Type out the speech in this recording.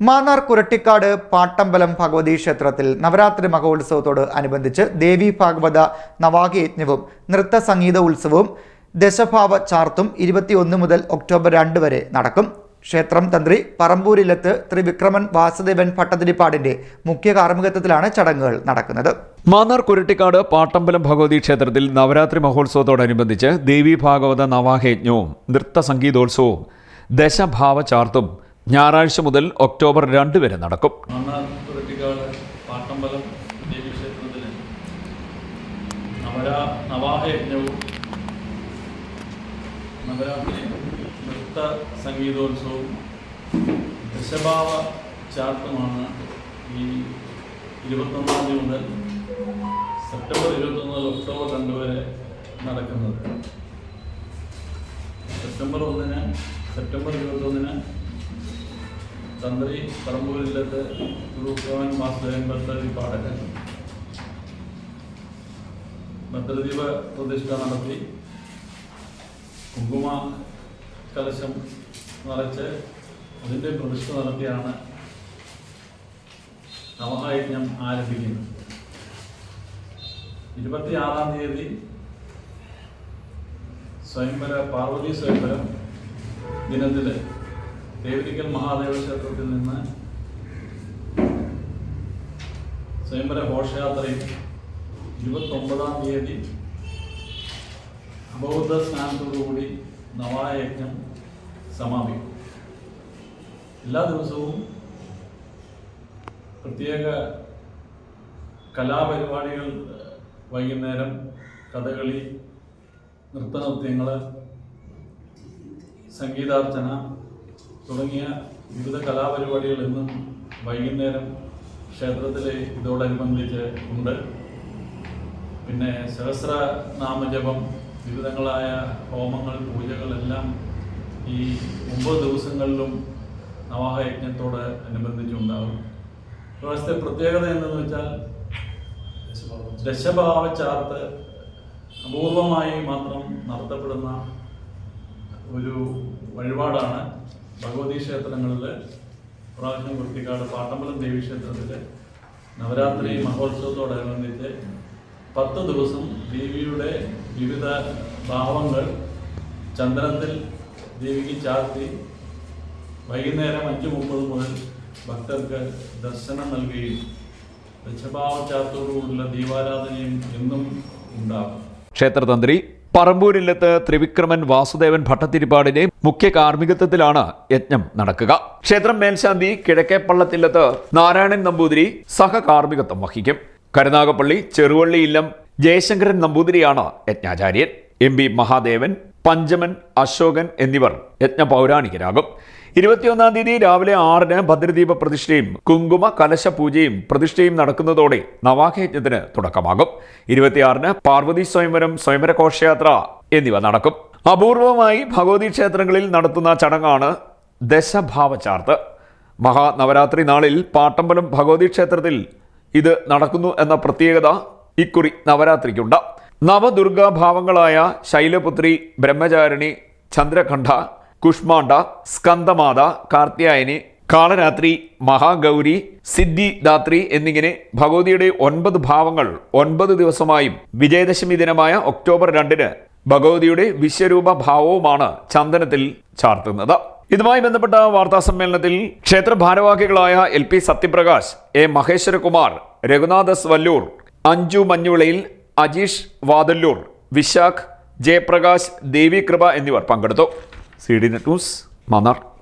മാന്നാർ കുരട്ടിക്കാട് പാട്ടമ്പലം ഭഗവതി ക്ഷേത്രത്തിൽ നവരാത്രി മഹോത്സവത്തോട് അനുബന്ധിച്ച് ദേവി ഭാഗവത നവാഹയജ്ഞവും നൃത്ത സംഗീത ഉത്സവവും ദശഭാവ ചാർത്തും ഇരുപത്തിയൊന്ന് മുതൽ ഒക്ടോബർ രണ്ട് വരെ നടക്കും. ക്ഷേത്രം തന്ത്രി പറമ്പൂരിലത്ത് ത്രിവിക്രമൻ വാസുദേവൻ ഭട്ടതിരിപ്പാടിന്റെ മുഖ്യ കാർമ്മികത്വത്തിലാണ് ചടങ്ങുകൾ നടക്കുന്നത്. മാന്നാർ കുരട്ടിക്കാട് പാട്ടമ്പലം ഭഗവതി ക്ഷേത്രത്തിൽ നവരാത്രി മഹോത്സവത്തോടനുബന്ധിച്ച് ദേവി ഭാഗവത നവാഹയജ്ഞവും നൃത്ത സംഗീതോത്സവവും ദശഭാവ ചാർത്തും ഞായറാഴ്ച മുതൽ ഒക്ടോബർ രണ്ട് വരെ നടക്കും. നവരാത്രി ഈ ഇരുപത്തൊന്നാം തീയതി മുതൽ സെപ്റ്റംബർ ഇരുപത്തൊന്ന് മുതൽ ഒക്ടോബർ രണ്ട് വരെ നടക്കുന്നത്. സെപ്റ്റംബർ ഒന്നിന് സെപ്റ്റംബർ ഇരുപത്തൊന്നിന് തന്ത്രി പറമ്പൂരില്ലത്ത് ഗുരുഭവൻ വാസുദേവൻ ഭദ്രതി പാടകൻ ഭദ്രദീപ പ്രതിഷ്ഠ നടത്തി. കുങ്കുമ കലശം നിറച്ച് അതിന്റെ പ്രതിഷ്ഠ നടത്തിയാണ് നവഹായജ്ഞം ആരംഭിക്കുന്നത്. ഇരുപത്തിയാറാം തീയതി സ്വയംവര പാർവതി സ്വയംവരം ദിനത്തിൽ ദേവരിക്കൽ മഹാദേവ ക്ഷേത്രത്തിൽ നിന്ന് സ്വയംവര ഘോഷയാത്രയും ഇരുപത്തൊമ്പതാം തീയതി അബൗദ്ധ സ്നാനത്തോടുകൂടി നവായജ്ഞം സമാപിക്കും. എല്ലാ ദിവസവും പ്രത്യേക കലാപരിപാടികൾ വൈകുന്നേരം കഥകളി നൃത്തനൃത്യങ്ങൾ സംഗീതാർച്ചന തുടങ്ങിയ വിവിധ കലാപരിപാടികൾ ഇന്നും വൈകുന്നേരം ക്ഷേത്രത്തിലെ ഇതോടനുബന്ധിച്ച് ഉണ്ട്. പിന്നെ സഹസ്ര നാമജപം വിവിധങ്ങളായ ഹോമങ്ങൾ പൂജകളെല്ലാം ഈ ഒമ്പത് ദിവസങ്ങളിലും നവാഹയജ്ഞത്തോട് അനുബന്ധിച്ചുണ്ടാകും ഇപ്രാവശ്യത്തെ പ്രത്യേകത എന്തെന്ന് വെച്ചാൽ ദശഭാവ ചാർത്ത് അപൂർവമായി മാത്രം നടത്തപ്പെടുന്ന ഒരു വഴിപാടാണ്. ഭഗവതി ക്ഷേത്രങ്ങളിൽ പ്രാവശ്യം കുർത്തിക്കാട് പാട്ടമ്പലം ദേവി ക്ഷേത്രത്തിൽ നവരാത്രി മഹോത്സവത്തോടനുബന്ധിച്ച് പത്ത് ദിവസം ദേവിയുടെ വിവിധ ഭാവങ്ങൾ ചന്ദ്രത്തിൽ ദേവിക്ക് ചാർത്തി വൈകുന്നേരം അഞ്ച് മുപ്പത് മുതൽ ഭക്തർക്ക് ദർശനം നൽകുകയും ലക്ഷഭാവ ചാർത്തോടുകൂടിയുള്ള ദീപാരാധനയും എന്നും ഉണ്ടാകും. ക്ഷേത്രതന്ത്രി പറമ്പൂരില്ലത്ത് ത്രിവിക്രമൻ വാസുദേവൻ ഭട്ടത്തിരിപ്പാടിന്റെ മുഖ്യ കാർമ്മികത്വത്തിലാണ് യജ്ഞം നടക്കുക. ക്ഷേത്രം മേൽശാന്തി കിഴക്കേപ്പള്ളത്തില്ലത്ത് നാരായണൻ നമ്പൂതിരി സഹകാർമ്മികത്വം വഹിക്കും. കരുനാഗപ്പള്ളി ചെറുവള്ളി ഇല്ലം ജയശങ്കരൻ നമ്പൂതിരിയാണ് യജ്ഞാചാര്യൻ. എം മഹാദേവൻ പഞ്ചമൻ അശോകൻ എന്നിവർ യജ്ഞ പൗരാണികരാകും. ഇരുപത്തിയൊന്നാം തീയതി രാവിലെ ആറിന് ഭദ്രദീപ പ്രതിഷ്ഠയും കുങ്കുമ കലശ പൂജയും പ്രതിഷ്ഠയും നടക്കുന്നതോടെ നവാഹയജ്ഞത്തിന് തുടക്കമാകും. ഇരുപത്തിയാറിന് പാർവതി സ്വയംവരം സ്വയംവര ഘോഷയാത്ര എന്നിവ നടക്കും. അപൂർവമായി ഭഗവതി ക്ഷേത്രങ്ങളിൽ നടത്തുന്ന ചടങ്ങാണ് ദശഭാവ ചാർത്ത് മഹാനവരാത്രി നാളിൽ പാട്ടമ്പലം ഭഗവതി ക്ഷേത്രത്തിൽ ഇത് നടക്കുന്നു എന്ന പ്രത്യേകത ഇക്കുറി നവരാത്രിക്കുണ്ട്. നവദുർഗാഭാവങ്ങളായ ശൈലപുത്രി ബ്രഹ്മചാരിണി ചന്ദ്രഖണ്ഡ കുഷ്മാണ്ഡ സ്കന്ദമാത കാർത്യായനി കാളരാത്രി മഹാഗൗരി സിദ്ധിദാത്രി എന്നിങ്ങനെ ഭഗവതിയുടെ ഒൻപത് ഭാവങ്ങൾ ഒൻപത് ദിവസമായും വിജയദശമി ദിനമായ ഒക്ടോബർ രണ്ടിന് ഭഗവതിയുടെ വിശ്വരൂപ ഭാവവുമാണ് ചന്ദനത്തിൽ ചാർത്തുന്നത്. ഇതുമായി ബന്ധപ്പെട്ട വാർത്താ സമ്മേളനത്തിൽ ക്ഷേത്ര ഭാരവാഹികളായ L P Sathyaprakash A Maheswarakumar രഘുനാഥസ് Vallur Anju മഞ്ഞുവിളയിൽ അജീഷ് വാതല്ലൂർ വിശാഖ് ജയപ്രകാശ് ദേവികൃപ എന്നിവർ പങ്കെടുത്തു. C D net news Mannar.